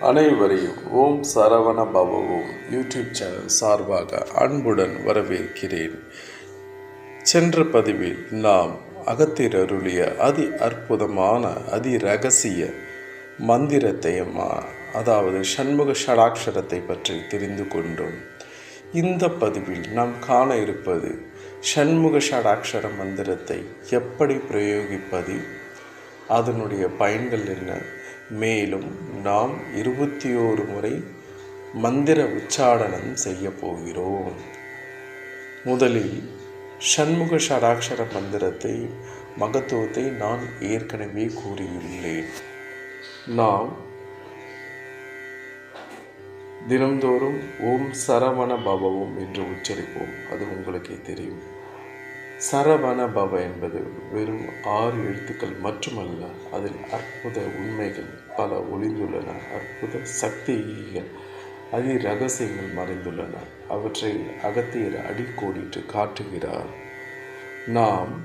அனைவரையும் ஓம் சரவண பவவும். YouTube channel சார்பாக அன்புடன் வரவேற்கிறேன். சென்ற பதிவில் நாம் அகத்தியர் அருளிய அதி அற்புதமான அதி ரகசிய மந்திரத்தை அதாவது சண்முக ஷடாட்சரத்தை பற்றி தெரிந்து கொண்டோம். இந்த பதிவில் நாம் காண இருப்பது சண்முக ஷடாக்ஷர மந்திரத்தை எப்படி பிரயோகிப்பது அதனுடைய பயன்கள் என்ன மேலும் நாம் இருபத்தி ஓரு முறை மந்திர உச்சாடனம் செய்ய போகிறோம். முதலில் சண்முக ஷடாக்ஷர மந்திரத்தை மகத்துவத்தை நான் ஏற்கனவே கூறியுள்ளேன். நாம் தினம்தோறும் ஓம் சரவண பவவும் என்று உச்சரிப்போம். அது உங்களுக்கே தெரியும். சரவண பவ என்பது வெறும் ஆறு எழுத்துக்கள் மட்டுமல்ல அதில் அற்புத உண்மைகள் பல ஒளிந்துள்ளன. அற்புத சக்திகள் அதி ரகசியங்கள் மறைந்துள்ளன. அவற்றை அகத்தியர் அடிக்கோடிட்டு காட்டுகிறார். நாம்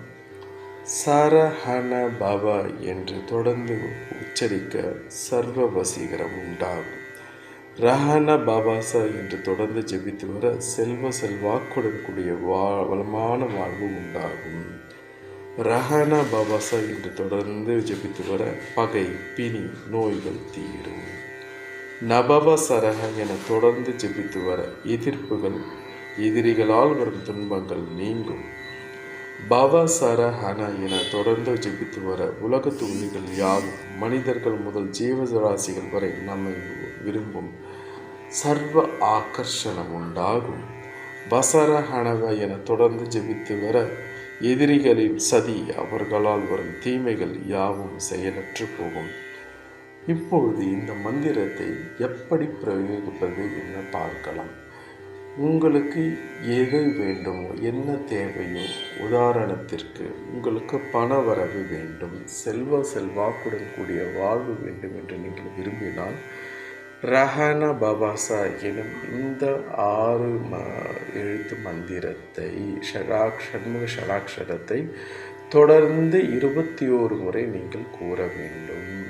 சரஹண பவ என்று தொடர்ந்து உச்சரிக்க சர்வ வசீகரம் உண்டாகும். ரஹானா பாபாசா என்று தொடர்ந்து ஜெபித்து வர செல்வ செல்வாக்குடன் கூடிய வா வளமான வாழ்வு உண்டாகும். ரஹானா பாபாசா என்று தொடர்ந்து ஜெபித்து வர பகை பிணி நோய்கள் தீரும். நபாபா சரக என தொடர்ந்து ஜெபித்து வர எதிர்ப்புகள் எதிரிகளால் வரும் துன்பங்கள் நீங்கும். பாபா சரஹனா என தொடர்ந்து ஜெபித்து வர உலக துணிகள் யாவும் மனிதர்கள் முதல் ஜீவராசிகள் வரை நம்மை விரும்பும் சர்வ ஆகர்ஷணம் உண்டாகும் வசர ஹனவ என தொடர்ந்து ஜெபித்து வர எதிரிகளின் சதி அவர்களால் வரும் தீமைகள் யாவும் செயலற்று போகும். இப்பொழுது இந்த மந்திரத்தை எப்படி பிரயோகிப்பது என பார்க்கலாம். உங்களுக்கு எது வேண்டுமோ என்ன தேவையோ உதாரணத்திற்கு உங்களுக்கு பண வரவு வேண்டும் செல்வ செல்வாக்குடன் கூடிய வாழ்வு வேண்டும் என்று நீங்கள் விரும்பினால் ரஹன பபாசா எனும் இந்த ஆறு ம எழுத்து மந்திரத்தை ஷடாக் ஷண்முக ஷடாக்ஷரத்தை தொடர்ந்து இருபத்தி ஓரு முறை நீங்கள் கூற வேண்டும்.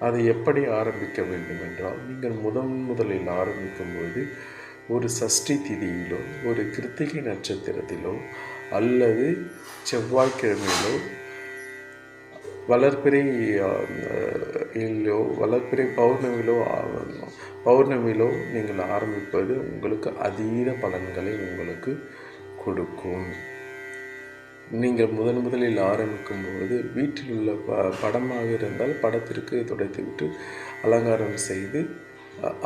அதை எப்படி ஆரம்பிக்க வேண்டும் என்றால் நீங்கள் முதன் முதலில் ஆரம்பிக்கும் பொழுது ஒரு சஷ்டி திதியிலோ ஒரு கிருத்திகை நட்சத்திரத்திலோ அல்லது செவ்வாய்க்கிழமையிலோ வளர்பிறை இல்லையோ வளர்பிறை பௌர்ணமியிலோ பௌர்ணமியிலோ நீங்கள் ஆரம்பிப்பது உங்களுக்கு அதீத பலன்களை உங்களுக்கு கொடுக்கும். நீங்கள் முதன் முதலில் ஆரம்பிக்கும்பொழுது வீட்டில் உள்ள ப படமாக இருந்தால் படத்திற்கு துடைத்துவிட்டு அலங்காரம் செய்து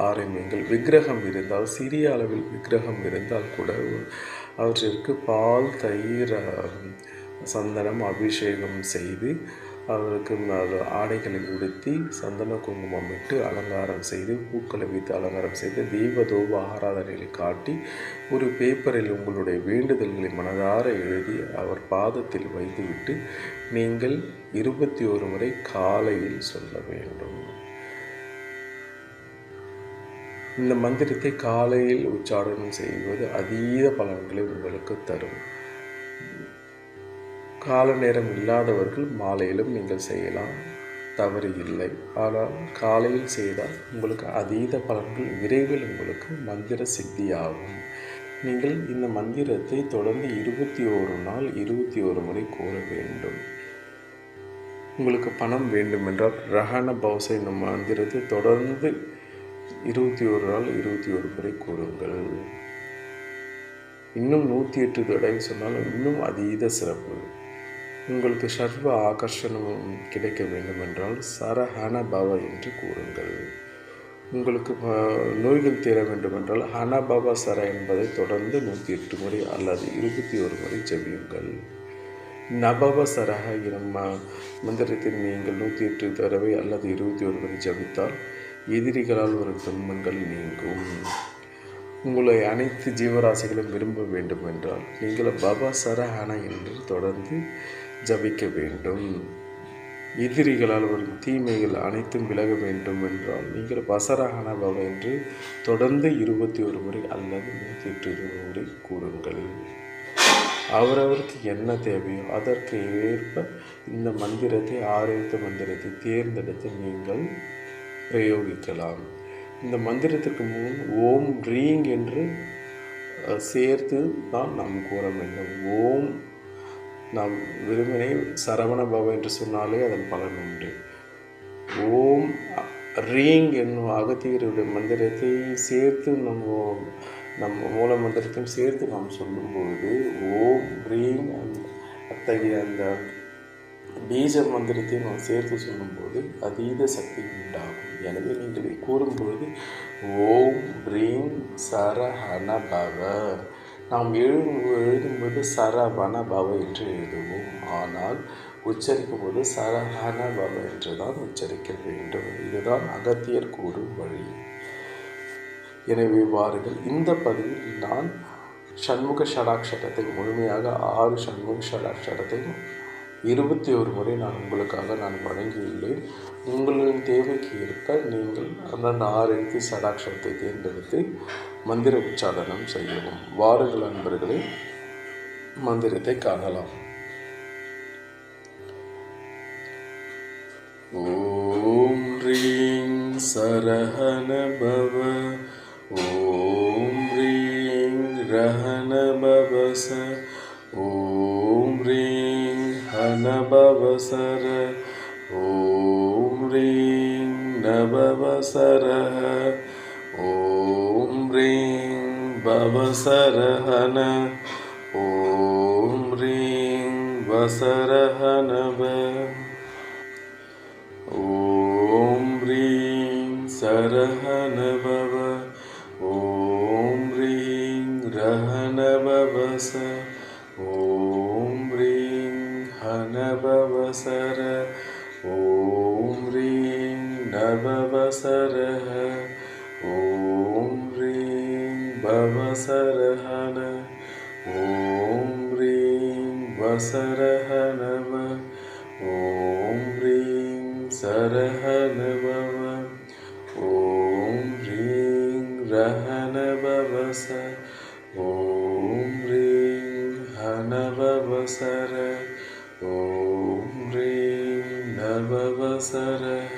ஆரம்பியுங்கள். விக்கிரகம் இருந்தால் சிறிய அளவில் விக்கிரகம் இருந்தால் கூட அவற்றிற்கு பால் தயிர் சந்தனம் அபிஷேகம் செய்து அவருக்கு ஆடைகளை உடுத்தி சந்தன குங்குமம் இட்டு அலங்காரம் செய்து பூக்களை வைத்து அலங்காரம் செய்து தெய்வ தூப ஆராதனைகளை காட்டி ஒரு பேப்பரில் உங்களுடைய வேண்டுதல்களை மனதார எழுதி அவர் பாதத்தில் வைத்துவிட்டு நீங்கள் இருபத்தி ஒரு முறை காலையில் சொல்ல வேண்டும். இந்த மந்திரத்தை காலையில் உச்சாரணம் செய்வது அதீத பலன்களை உங்களுக்கு தரும். கால நேரம் இல்லாதவர்கள் மாலையிலும் நீங்கள் செய்யலாம். தவறு இல்லை. ஆனால் காலையில் செய்தால் உங்களுக்கு அதீத பலன்கள் விரைவில் உங்களுக்கு மந்திர சித்தியாகும். நீங்கள் இந்த மந்திரத்தை தொடர்ந்து இருபத்தி ஓரு நாள் இருபத்தி ஒரு முறை கூற வேண்டும். உங்களுக்கு பணம் வேண்டுமென்றால் ரஹன பௌச என்னும் மந்திரத்தை தொடர்ந்து இருபத்தி ஒரு நாள் இருபத்தி ஒரு முறை கூறுங்கள். இன்னும் நூற்றி எட்டு தடவை சொன்னால் இன்னும் அதீத சிறப்பு. உங்களுக்கு சர்வ ஆகர்ஷணம் கிடைக்க வேண்டுமென்றால் சரஹன பவ என்று கூறுங்கள். உங்களுக்கு நோய்கள் தீர வேண்டுமென்றால் ஹனபவ சர என்பதை தொடர்ந்து நூற்றி எட்டு முறை அல்லது இருபத்தி ஒரு முறை ஜெபியுங்கள். நபவ சரக எனும் மந்திரத்தில் மந்திரத்தை நீங்கள் நூற்றி எட்டு தடவை அல்லது இருபத்தி ஒரு முறை ஜபித்தால் எதிரிகளால் வரும் துன்பங்கள் நீங்கும். உங்களை அனைத்து ஜீவராசிகளும் விரும்ப வேண்டும் என்றால் நீங்கள் பாபா சரஹன என்று தொடர்ந்து ஜபிக்க வேண்டும். எதிரிகளால் வரும் தீமைகள் அனைத்தும் விலக வேண்டும் என்றால் நீங்கள் பசரஹன பவ என்று தொடர்ந்து இருபத்தி ஒரு முறை அல்லது நூற்றி எட்டு இருபது முறை கூறுங்கள். அவரவருக்கு என்ன தேவையோ அதற்கு ஏற்ப இந்த மந்திரத்தை ஆரோக்கிய மந்திரத்தை தேர்ந்தெடுத்து நீங்கள் பிரயோகிக்கலாம். இந்த மந்திரத்துக்கு முன் ஓம் ரீங் என்று சேர்த்து தான் நாம் கூற வேண்டும். ஓம் நாம் வெறுமனே சரவண பவ என்று சொன்னாலே அதன் பலன் உண்டு. ஓம் ரீங் என்னும் அகத்தியருடைய மந்திரத்தை சேர்த்து நம்ம நம் மூல மந்திரத்தையும் சேர்த்து நாம் சொல்லும்போது ஓம் ரீங் அத்தகைய அந்த பீஜ மந்திரத்தையும் நாம் சேர்த்து சொல்லும்போது அதீத சக்தி உண்டாகும். எனவே நீங்கள் இதை கூறும்பொழுது ஓம் ரீம் சரஹன பவ நாம் எழுதும் எழுதும்போது சரவண பவ என்று எழுதுவோம். ஆனால் உச்சரிக்கும் போது சரஹன பவ என்று தான் உச்சரிக்க வேண்டும். இதுதான் அகத்தியர் கூறும் வழி. எனவே வாருங்கள் இந்த பதிவில் நான் சண்முக ஷடாட்சரத்தை முழுமையாக ஆறு சண்முக ஷடாட்சரத்தை இருபத்தி ஒரு முறை நான் உங்களுக்காக நான் வழங்கியுள்ளேன் உங்களின் தேவைக்கு ஏற்ப நீங்கள் அந்தந்த ஆறு எழுத்து தேர்ந்தெடுத்து மந்திர உச்சாரணம் செய்யவும். வாருங்கள் அன்பர்களே மந்திரத்தை காணலாம். ஓம் ரீம் சரஹன பவ ஓம் ரீம் ரஹன பவச. ஹன பவசர ஓம் ரீங் நபவசரஹ ஓம் ரீங் பவசரஹன ஓம் ரீங் हनभवसर ॐ ह्रीं नभवसरः ॐ ह्रीं भवसरहन, ॐ ह्रीं वसरहनव ॐ ह्रीं सरहनभव ॐ ह्रीं रहनभवस ॐ ह्रीं हनभवसर ॐ ह्रीं नभवसरः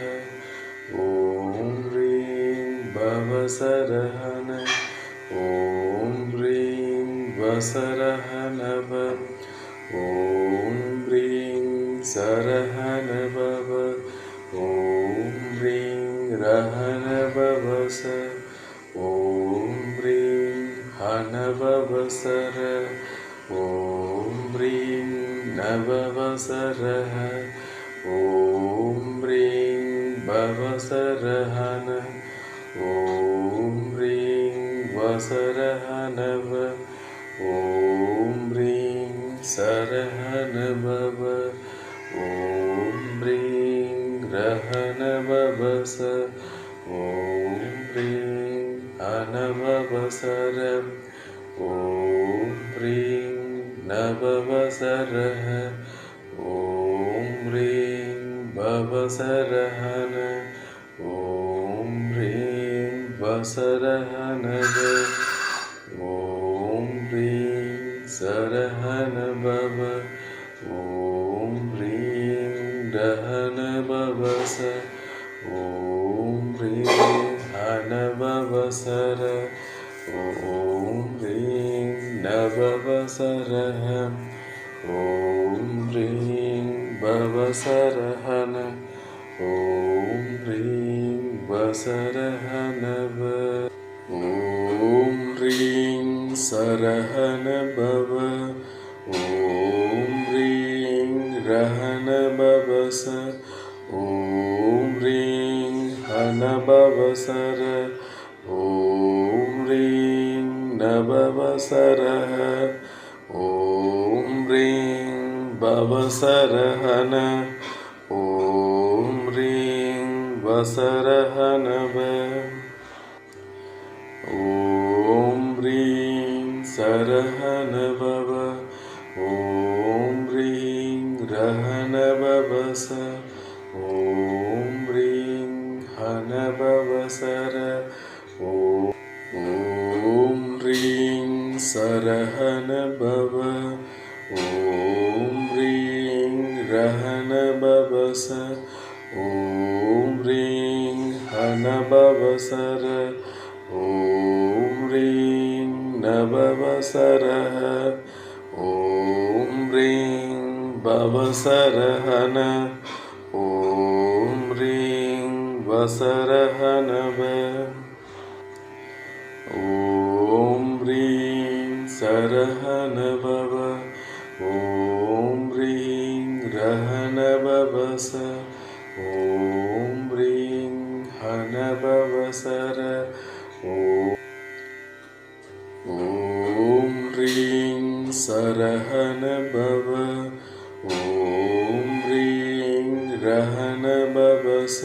ॐ ह्रीं भवसरहन ॐ ह्रीं वसरहनव ॐ ह्रीं सरहनभव ॐ ह्रीं रहनभवस ॐ ह्रीं हनभवसर ॐ ह्रीं नभवसरः ॐ ह्रीं भवसरहन। ॐ ह्रीं वसरहनव। ॐ ह्रीं सरहनभव ॐ ह्रीं रहनभवस ॐ ह्रीं हनभवसर ॐ ह्रीं नभवसरः ॐ ह्रीं भवसरहन ॐ ह्रीं वसरहनव ॐ ह्रीं सरहनभव ॐ ह्रीं रहनभवस ॐ ह्रीं हनभवसर ॐ ह्रीं नभवसरः ॐ ह्रीं भवसरहन ॐ ह्रीं वसरहनव ॐ ह्रीं सरहन भव ॐ ह्रीं रहन भवस ॐ ह्रीं हन भवसर ॐ ह्रीं नभवसरः ॐ ह्रीं भवसरहन ॐ ह्रीं वसरहनव ॐ ह्रीं सरहनभव ॐ ह्रीं रहनभवस ॐ ह्रीं हनभवसर रहन भव। ओम रीं रहन भव स ओम रीं हन भव सर। ॐ ह्रीं नभव सर। ओम रीं भव सर हन। ओम रीं वसर हन भव सरहन भव ॐ ह्रीं रहन भवस ॐ ह्रीं हन भवसर ॐ ॐ ह्रीं सरहन भव ॐ ह्रीं रहन भवस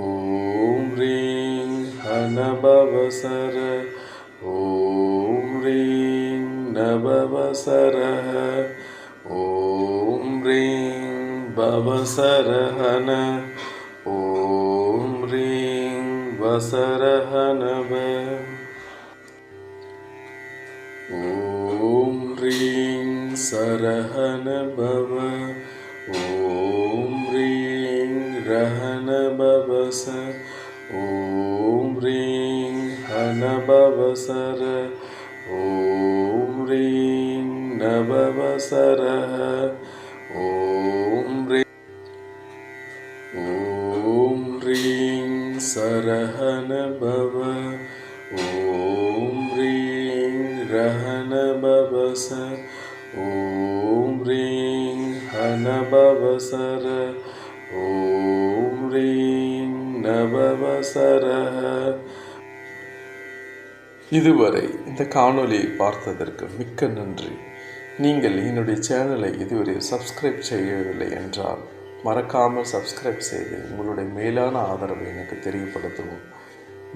ॐ ह्रीं हन भवसर ॐ ह्रीं नभवसरः ॐ ह्रीं भवसरहन ॐ ह्रीं वसरहनव ॐ ह्रीं सरहन भव ॐ ह्रीं रहन भवस ॐ ह्रीं हन भवसर ॐ ह्रीं नभवसरः ॐ ह्रीं ॐ ह्रीं सरहन भव ॐ ह्रीं रहन भवस ॐ ह्रीं हन भवसर ॐ ह्रीं नभवसरः இதுவரை இந்த காணொலியை பார்த்ததற்கு மிக்க நன்றி. நீங்கள் என்னுடைய சேனலை இதுவரை சப்ஸ்கிரைப் செய்யவில்லை என்றால் மறக்காமல் சப்ஸ்கிரைப் செய்து உங்களுடைய மேலான ஆதரவை எனக்கு தெரியப்படுத்தவும்.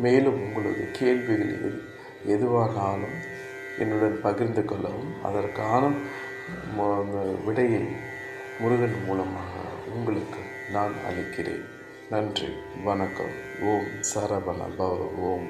மேலும் உங்களுடைய கேள்விகள் எது எதுவானாலும் என்னுடன் பகிர்ந்து கொள்ளவும் அதற்கான விடையை முருகன் மூலமாக உங்களுக்கு நான் அளிக்கிறேன். நன்றி வணக்கம். ஓம் சரவண பவ ஓம்.